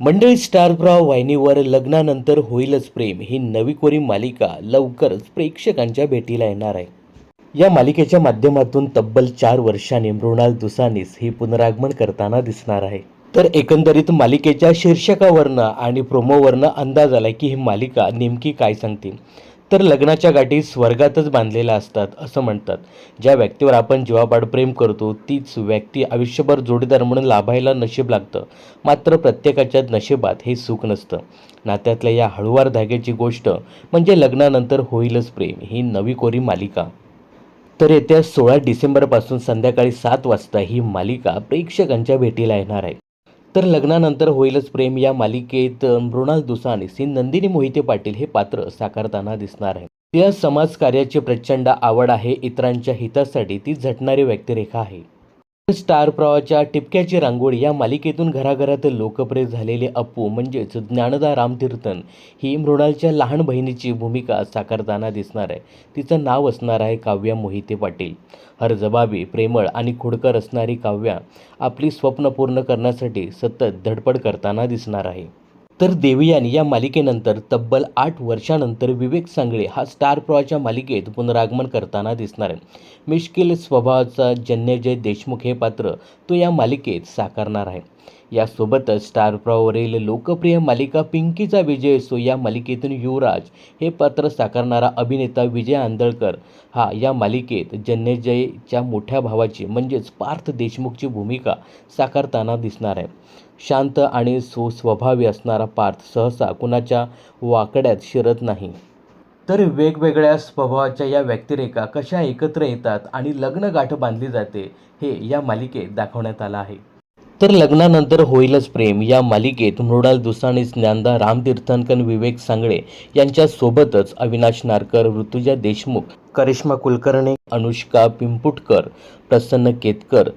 मंडळी स्टारप्राव वाहिनीवर लग्नानंतर होईलच प्रेम. ही नवी कोरी मालिका लवकरच प्रेक्षकांच्या भेटीला येणार आहे. या मालिकेच्या माध्यमातून तब्बल चार वर्षांनी मृणाल दुसानीस ही पुनरागमन करताना दिसणार आहे. तर एकंदरीत मालिकेच्या शीर्षकावरनं आणि प्रोमोवरनं अंदाज आला की ही मालिका नेमकी काय सांगतील. तर लग्नाच्या गाठी स्वर्गातच बांधलेल्या असतात असं म्हणतात. ज्या व्यक्तीवर आपण जीवापाड प्रेम करतो तीच व्यक्ती आयुष्यभर जोडीदार म्हणून लाभायला नशीब लागतं. मात्र प्रत्येकाच्या नशिबात हे सुख नसतं. नात्यातल्या या हळुवार धाग्याची गोष्ट म्हणजे लग्नानंतर होईलच प्रेम ही नवी कोरी मालिका. तर येत्या सोळा डिसेंबरपासून संध्याकाळी सात वाजता ही मालिका प्रेक्षकांच्या भेटीला येणार आहे. तर लग्नानंतर होईलच प्रेम. या मालिकेत मृणाल दुसाने ही नंदिनी मोहिते पाटील हे पात्र साकारताना दिसणार आहे तिला समाजकार्याची प्रचंड आवड आहे. इतरांच्या हितासाठी ती झटणारी व्यक्तिरेखा आहे. स्टार प्रवाहाच्या टिपक्याची रांगोळी या मालिकेतून घराघरात लोकप्रिय झालेले अप्पू म्हणजेच ज्ञानदा रामतीर्थन ही मृणालच्या लहान बहिणीची भूमिका साकारताना दिसणार आहे. तिचं नाव असणार आहे काव्या मोहिते पाटील. हरजबाबी प्रेमळ आणि खोडकर असणारी काव्या आपली स्वप्न पूर्ण करण्यासाठी सतत धडपड करताना दिसणार आहे. तर देवयानी या मालिकेनंतर तब्बल आठ वर्षानंतर विवेक सांगळे हा स्टार प्रॉच्या मालिकेत पुनरागमन करताना दिसणार आहे. मिश्किल स्वभावाचा जन्यजय देशमुख हे पात्र तो या मालिकेत साकारणार आहे. यासोबतच स्टार प्रवाहावरील लोकप्रिय मालिका पिंकीचा विजय असो या मालिकेतून युवराज हे पात्र साकारणारा अभिनेता विजय आंदळकर हा या मालिकेत जन्यजयच्या मोठ्या भावाची म्हणजेच पार्थ देशमुखची भूमिका साकारताना दिसणार आहे. शांत आणि सुस्वभावी असणारा पार्थ सहसा कुणाच्या वाकड्यात शिरत नाही. तर वेगवेगळ्या स्वभावाच्या या व्यक्तिरेखा कशा एकत्र येतात आणि लग्नगाठ बांधली जाते हे या मालिकेत दाखवण्यात आलं आहे. तर लग्नानंतर होईलच प्रेम. या मालिकेत मृणाल दुसाणी ज्ञानदा रामतीर्थांकन विवेक सांगळे यांच्यासोबतच अविनाश नारकर ऋतुजा देशमुख करिश्मा कुलकर्णी अनुष्का पिंपुटकर प्रसन्न केतकर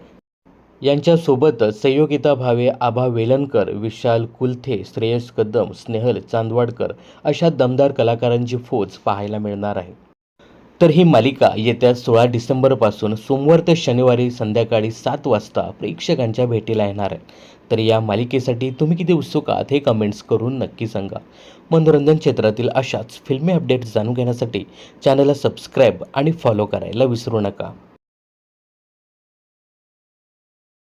यांच्यासोबतच संयोगिता भावे आभा वेलणकर विशाल कुलथे श्रेयस कदम स्नेहल चांदवाडकर अशा दमदार कलाकारांची फौज पाहायला मिळणार आहे. तर ही मालिका येत्या सोळा डिसेंबरपासून सोमवार ते शनिवारी संध्याकाळी सात वाजता प्रेक्षकांच्या भेटीला येणार आहे. तर या मालिकेसाठी तुम्ही किती उत्सुक आहात हे कमेंट्स करून नक्की सांगा. मनोरंजन क्षेत्रातील अशाच फिल्मी अपडेट्स जाणून घेण्यासाठी चॅनलला सबस्क्राईब आणि फॉलो करायला विसरू नका.